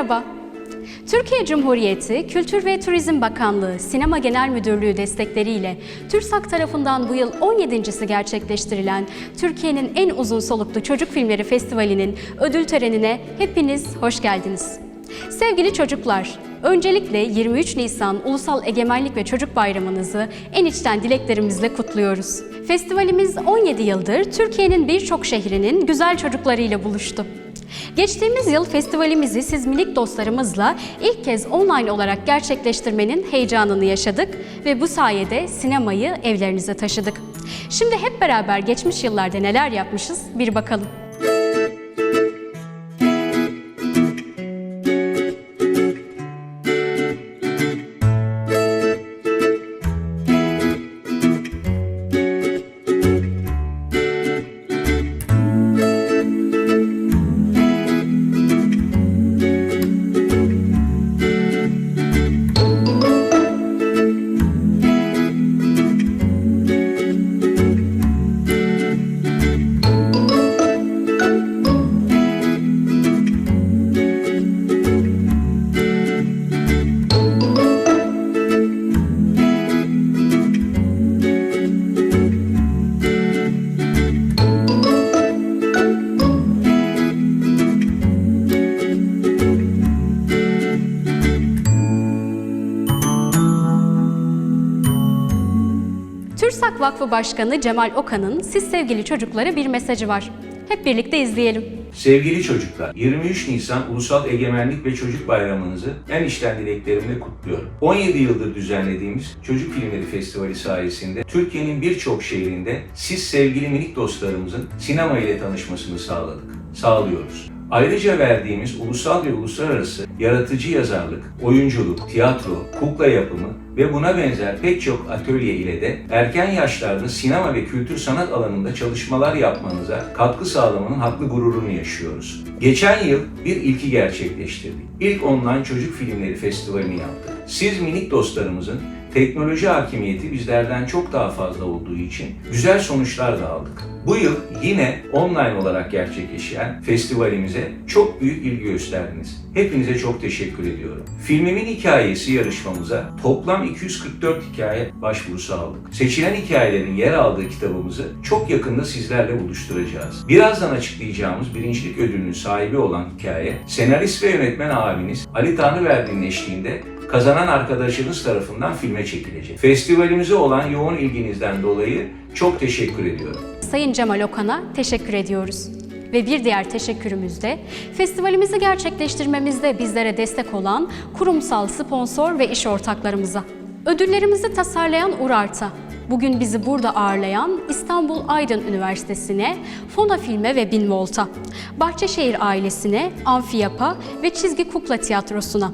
merhaba. Türkiye Cumhuriyeti Kültür ve Turizm Bakanlığı Sinema Genel Müdürlüğü destekleriyle TÜRSAK tarafından bu yıl 17.si gerçekleştirilen Türkiye'nin en uzun soluklu çocuk filmleri festivalinin ödül törenine hepiniz hoş geldiniz. Sevgili çocuklar, öncelikle 23 Nisan Ulusal Egemenlik ve Çocuk Bayramınızı en içten dileklerimizle kutluyoruz. Festivalimiz 17 yıldır Türkiye'nin birçok şehrinin güzel çocuklarıyla buluştu. Geçtiğimiz yıl festivalimizi siz minik dostlarımızla ilk kez online olarak gerçekleştirmenin heyecanını yaşadık ve bu sayede sinemayı evlerinize taşıdık. Şimdi hep beraber geçmiş yıllarda neler yapmışız bir bakalım. Vakfı Başkanı Cemal Okan'ın siz sevgili çocuklara bir mesajı var. Hep birlikte izleyelim. Sevgili çocuklar, 23 Nisan Ulusal Egemenlik ve Çocuk Bayramınızı en içten dileklerimle kutluyorum. 17 yıldır düzenlediğimiz Çocuk Filmleri Festivali sayesinde Türkiye'nin birçok şehrinde siz sevgili minik dostlarımızın sinema ile tanışmasını sağladık, sağlıyoruz. Ayrıca verdiğimiz ulusal ve uluslararası yaratıcı yazarlık, oyunculuk, tiyatro, kukla yapımı ve buna benzer pek çok atölye ile de erken yaşlarda sinema ve kültür sanat alanında çalışmalar yapmanıza katkı sağlamanın haklı gururunu yaşıyoruz. Geçen yıl bir ilki gerçekleştirdik. İlk online çocuk filmleri festivalini yaptık. Siz minik dostlarımızın teknoloji hakimiyeti bizlerden çok daha fazla olduğu için güzel sonuçlar da aldık. Bu yıl yine online olarak gerçekleşen festivalimize çok büyük ilgi gösterdiniz. Hepinize çok teşekkür ediyorum. Filmimin hikayesi yarışmamıza toplam 244 hikaye başvurusu aldık. Seçilen hikayelerin yer aldığı kitabımızı çok yakında sizlerle buluşturacağız. Birazdan açıklayacağımız birincilik ödülünün sahibi olan hikaye, senarist ve yönetmen abiniz Ali Tanrıverdi'nin eşliğinde kazanan arkadaşınız tarafından filme çekilecek. Festivalimize olan yoğun ilginizden dolayı çok teşekkür ediyorum. Sayın Cemal Okan'a teşekkür ediyoruz. Ve bir diğer teşekkürümüz de festivalimizi gerçekleştirmemizde bizlere destek olan kurumsal sponsor ve iş ortaklarımıza. Ödüllerimizi tasarlayan Urarta, bugün bizi burada ağırlayan İstanbul Aydın Üniversitesi'ne, Fona Film'e ve Bin Volt'a, Bahçeşehir ailesine, Amfiyap'a ve Çizgi Kukla Tiyatrosu'na.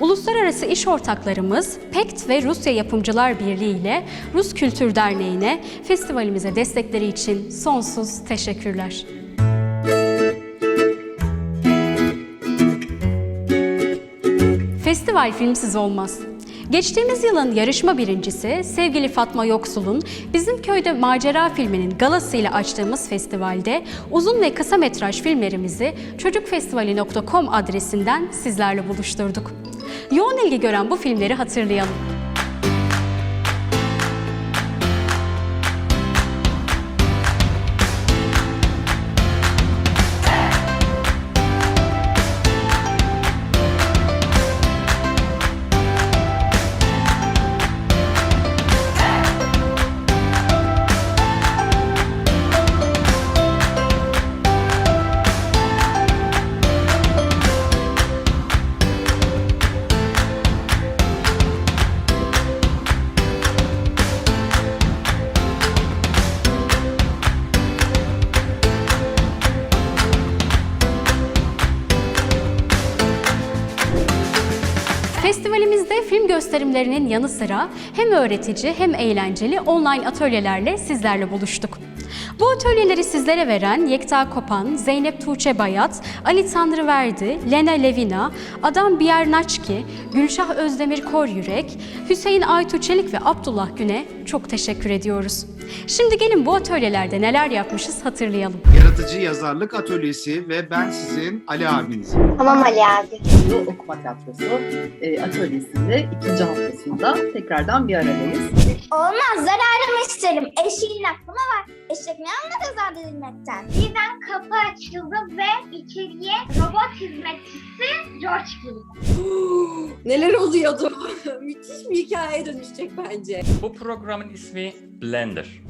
Uluslararası iş ortaklarımız PEKT ve Rusya Yapımcılar Birliği ile Rus Kültür Derneği'ne festivalimize destekleri için sonsuz teşekkürler. Festival filmsiz olmaz. Geçtiğimiz yılın yarışma birincisi sevgili Fatma Yoksul'un Bizim Köyde Macera filminin galasıyla açtığımız festivalde uzun ve kısa metraj filmlerimizi çocukfestivali.com adresinden sizlerle buluşturduk. Yoğun ilgi gören bu filmleri hatırlayalım. Gösterimlerinin yanı sıra hem öğretici hem eğlenceli online atölyelerle sizlerle buluştuk. Bu atölyeleri sizlere veren Yekta Kopan, Zeynep Tuğçe Bayat, Ali Tanrıverdi, Lena Levina, Adam Biernaçki, Gülşah Özdemir Koryürek, Hüseyin Aytu Çelik ve Abdullah Gün'e çok teşekkür ediyoruz. Şimdi gelin bu atölyelerde neler yapmışız hatırlayalım. Yaratıcı Yazarlık Atölyesi ve ben sizin Ali abinizim. Tamam Ali abi. Yol Okuma Tiyatrosu e, atölyesinde ikinci haftasında tekrardan bir aradayız. Olmaz zararımı isterim. Eşeğin aklıma var. Eşek ne anladı zarar edilmekten? Birden kapı açıldı ve içeriye robot hizmetçisi George girdi. Neler oluyordu? Müthiş bir hikayeye dönüşecek bence. Bu programın ismi Blender.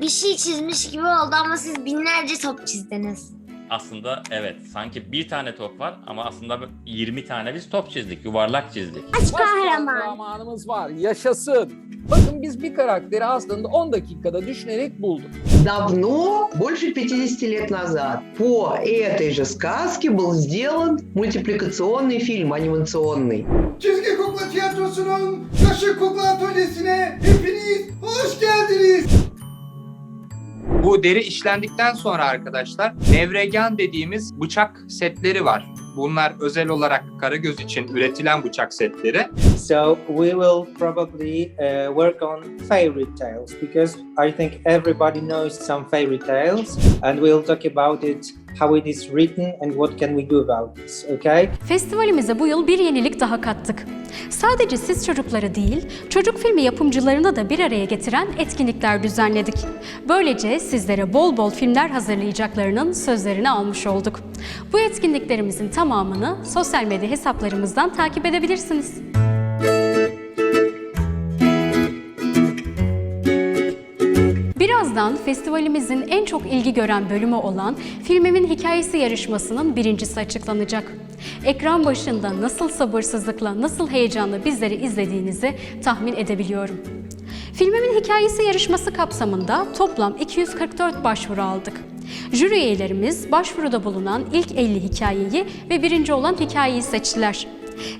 Bir şey çizmiş gibi oldu ama siz binlerce top çizdiniz Aslında evet sanki bir tane top var ama aslında 20 tane biz top çizdik, yuvarlak çizdik. Aç Başka kahraman. kahramanımız var. Yaşasın. Bakın biz bir karakteri aslında 10 dakikada düşünerek bulduk. Давно, больше 50 лет назад, по этой же сказке был сделан мультипликационный фильм анимационный. Çizgi Kukla Tiyatrosu'nun Kaşık Kukla Atölyesi'ne hepiniz hoş geldiniz. Bu deri işlendikten sonra arkadaşlar nevregan dediğimiz bıçak setleri var. Bunlar özel olarak Karagöz için üretilen bıçak setleri. So we will probably uh, work on fairy tales because I think everybody knows some fairy tales, and we'll talk about it, how it is written, and what can we do about this. Okay? Festivalimize bu yıl bir yenilik daha kattık. Sadece siz çocukları değil, çocuk filmi yapımcılarını da bir araya getiren etkinlikler düzenledik. Böylece sizlere bol bol filmler hazırlayacaklarının sözlerini almış olduk. Bu etkinliklerimizin tamamını sosyal medya hesaplarımızdan takip edebilirsiniz. Birazdan festivalimizin en çok ilgi gören bölümü olan Filmimin Hikayesi yarışmasının birincisi açıklanacak. Ekran başında nasıl sabırsızlıkla, nasıl heyecanla bizleri izlediğinizi tahmin edebiliyorum. Filmimin Hikayesi yarışması kapsamında toplam 244 başvuru aldık. Jüri üyelerimiz başvuruda bulunan ilk 50 hikayeyi ve birinci olan hikayeyi seçtiler.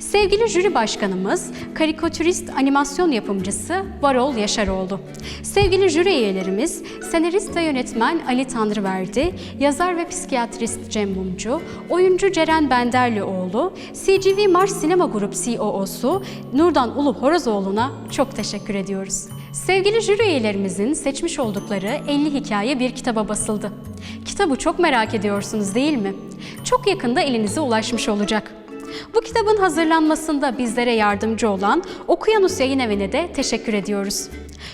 Sevgili jüri başkanımız, karikatürist animasyon yapımcısı Varol Yaşaroğlu. Sevgili jüri üyelerimiz, senarist ve yönetmen Ali Tanrıverdi, yazar ve psikiyatrist Cem Mumcu, oyuncu Ceren Benderlioğlu, CGV Mars Sinema Grup COO'su Nurdan Ulu Horozoğlu'na çok teşekkür ediyoruz. Sevgili jüri üyelerimizin seçmiş oldukları 50 hikaye bir kitaba basıldı. Kitabı çok merak ediyorsunuz değil mi? Çok yakında elinize ulaşmış olacak. Bu kitabın hazırlanmasında bizlere yardımcı olan Okuyanus Yayın Evi'ne de teşekkür ediyoruz.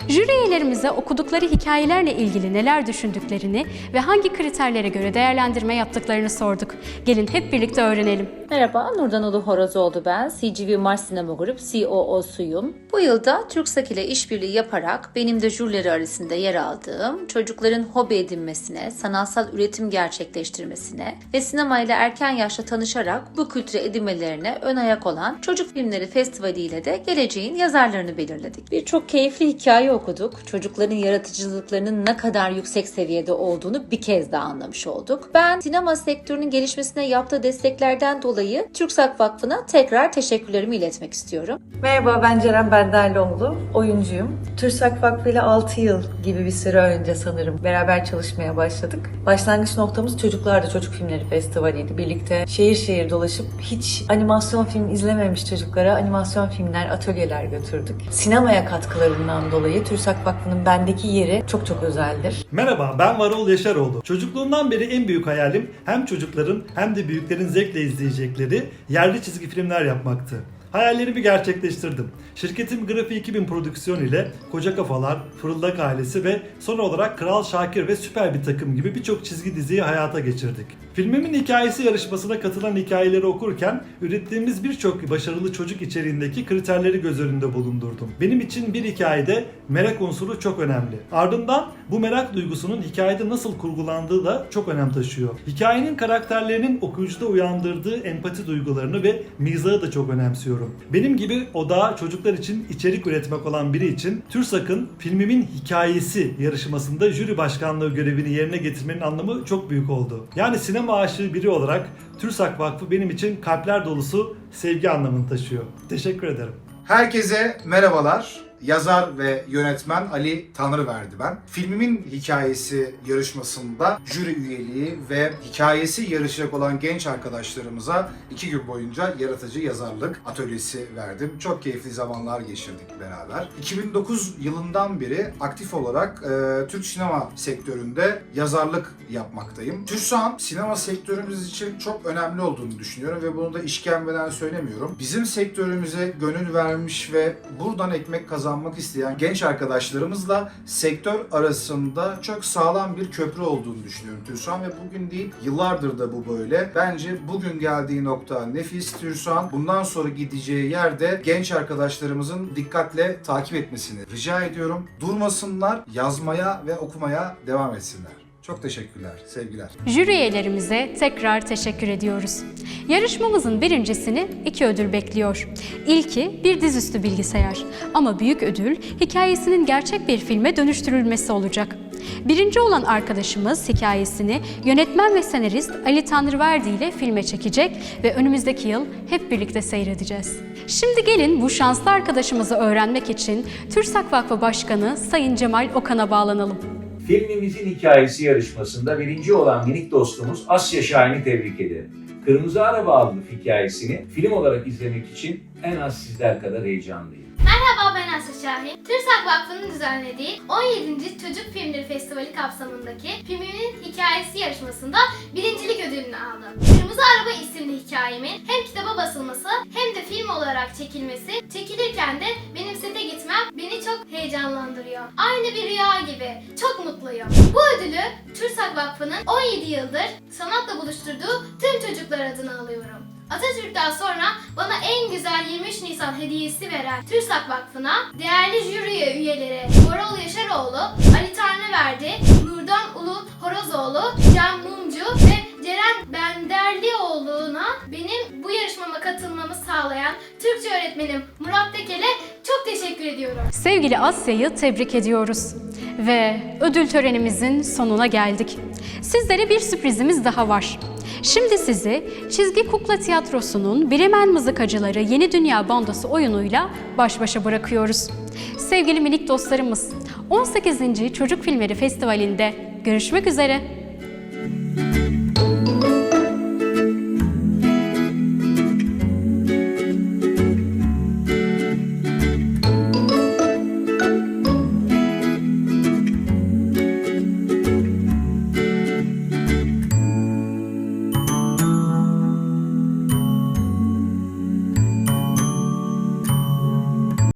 Jüri üyelerimize okudukları hikayelerle ilgili neler düşündüklerini ve hangi kriterlere göre değerlendirme yaptıklarını sorduk. Gelin hep birlikte öğrenelim. Merhaba, Nurdan Ulu Horozoğlu ben. CGV Mars Sinema Grup COO'suyum. Bu yılda TürkSat ile işbirliği yaparak benim de jürileri arasında yer aldığım çocukların hobi edinmesine, sanatsal üretim gerçekleştirmesine ve sinemayla erken yaşta tanışarak bu kültüre edinmelerine ön ayak olan Çocuk Filmleri Festivali ile de geleceğin yazarlarını belirledik. Birçok keyifli hikaye okuduk. Çocukların yaratıcılıklarının ne kadar yüksek seviyede olduğunu bir kez daha anlamış olduk. Ben sinema sektörünün gelişmesine yaptığı desteklerden dolayı TürkSat Vakfı'na tekrar teşekkürlerimi iletmek istiyorum. Merhaba ben Ceren Benderlioğlu, oyuncuyum. TÜRSAK Vakfı ile 6 yıl gibi bir süre önce sanırım beraber çalışmaya başladık. Başlangıç noktamız Çocuklar'da Çocuk Filmleri Festivali'ydi. Birlikte şehir şehir dolaşıp hiç animasyon film izlememiş çocuklara animasyon filmler, atölyeler götürdük. Sinemaya katkılarından dolayı TÜRSAK Vakfı'nın bendeki yeri çok çok özeldir. Merhaba ben Varol Yaşaroğlu. Çocukluğumdan beri en büyük hayalim hem çocukların hem de büyüklerin zevkle izleyecekleri yerli çizgi filmler yapmaktı. Hayallerimi gerçekleştirdim. Şirketim Grafi 2000 Prodüksiyon ile Koca Kafalar, Fırıldak Ailesi ve son olarak Kral Şakir ve Süper Bir Takım gibi birçok çizgi diziyi hayata geçirdik. Filmimin hikayesi yarışmasına katılan hikayeleri okurken ürettiğimiz birçok başarılı çocuk içeriğindeki kriterleri göz önünde bulundurdum. Benim için bir hikayede merak unsuru çok önemli. Ardından bu merak duygusunun hikayede nasıl kurgulandığı da çok önem taşıyor. Hikayenin karakterlerinin okuyucuda uyandırdığı empati duygularını ve mizahı da çok önemsiyorum. Benim gibi odağa çocuklar için içerik üretmek olan biri için TÜRSAK'ın filmimin hikayesi yarışmasında jüri başkanlığı görevini yerine getirmenin anlamı çok büyük oldu. Yani sinema aşığı biri olarak TÜRSAK Vakfı benim için kalpler dolusu sevgi anlamını taşıyor. Teşekkür ederim. Herkese merhabalar. Yazar ve yönetmen Ali Tanrıverdi ben. Filmimin hikayesi yarışmasında jüri üyeliği ve hikayesi yarışacak olan genç arkadaşlarımıza iki gün boyunca yaratıcı yazarlık atölyesi verdim. Çok keyifli zamanlar geçirdik beraber. 2009 yılından beri aktif olarak e, Türk sinema sektöründe yazarlık yapmaktayım. TÜRSAN sinema sektörümüz için çok önemli olduğunu düşünüyorum ve bunu da işkembeden söylemiyorum. Bizim sektörümüze gönül vermiş ve buradan ekmek kazanmak isteyen genç arkadaşlarımızla sektör arasında çok sağlam bir köprü olduğunu düşünüyorum TÜRSAN ve bugün değil yıllardır da bu böyle. Bence bugün geldiği nokta nefis TÜRSAN. Bundan sonra gideceği yerde genç arkadaşlarımızın dikkatle takip etmesini rica ediyorum. Durmasınlar, yazmaya ve okumaya devam etsinler. Çok teşekkürler, sevgiler. Jüri üyelerimize tekrar teşekkür ediyoruz. Yarışmamızın birincisini iki ödül bekliyor. İlki bir dizüstü bilgisayar ama büyük ödül hikayesinin gerçek bir filme dönüştürülmesi olacak. Birinci olan arkadaşımız hikayesini yönetmen ve senarist Ali Tanrıverdi ile filme çekecek ve önümüzdeki yıl hep birlikte seyredeceğiz. Şimdi gelin bu şanslı arkadaşımızı öğrenmek için TÜRSAK Vakfı Başkanı Sayın Cemal Okan'a bağlanalım. Filmimizin hikayesi yarışmasında birinci olan minik dostumuz Asya Şahin'i tebrik ederim. Kırmızı Araba adlı hikayesini film olarak izlemek için en az sizler kadar heyecanlıyım. Merhaba ben Asya Şahin. TÜRSAK Vakfı'nın düzenlediği 17. Çocuk Filmleri Festivali kapsamındaki filmimin hikayesi yarışmasında birincilik ödülünü aldım. Kırmızı Araba isimli hikayemin hem kitaba basılması hem de film olarak çekilmesi, çekilirken de benim sete gitmem beni çok heyecanlandırıyor. Aynı bir rüya gibi. Çok mutluyum. Bu ödülü TÜRSAK Vakfı'nın 17 yıldır sanatla buluşturduğu tüm çocuklar adına alıyorum. Atatürk'ten sonra bana en güzel 23 Nisan hediyesi veren TÜRSAK Vakfı'na, değerli jüri üyeleri Boral Yaşaroğlu, Ali Tanrıverdi, Nurdan Ulu Horozoğlu, Can Mumcu ve Ceren Benderlioğlu'na benim bu yarışmama katılmamı sağlayan Türkçe öğretmenim Murat Tekel'e çok teşekkür ediyorum. Sevgili Asya'yı tebrik ediyoruz. Ve ödül törenimizin sonuna geldik. Sizlere bir sürprizimiz daha var. Şimdi sizi Çizgi Kukla Tiyatrosu'nun Bremen Mızıkacıları Yeni Dünya Bandosu oyunuyla baş başa bırakıyoruz. Sevgili minik dostlarımız, 18. Çocuk Filmleri Festivali'nde görüşmek üzere.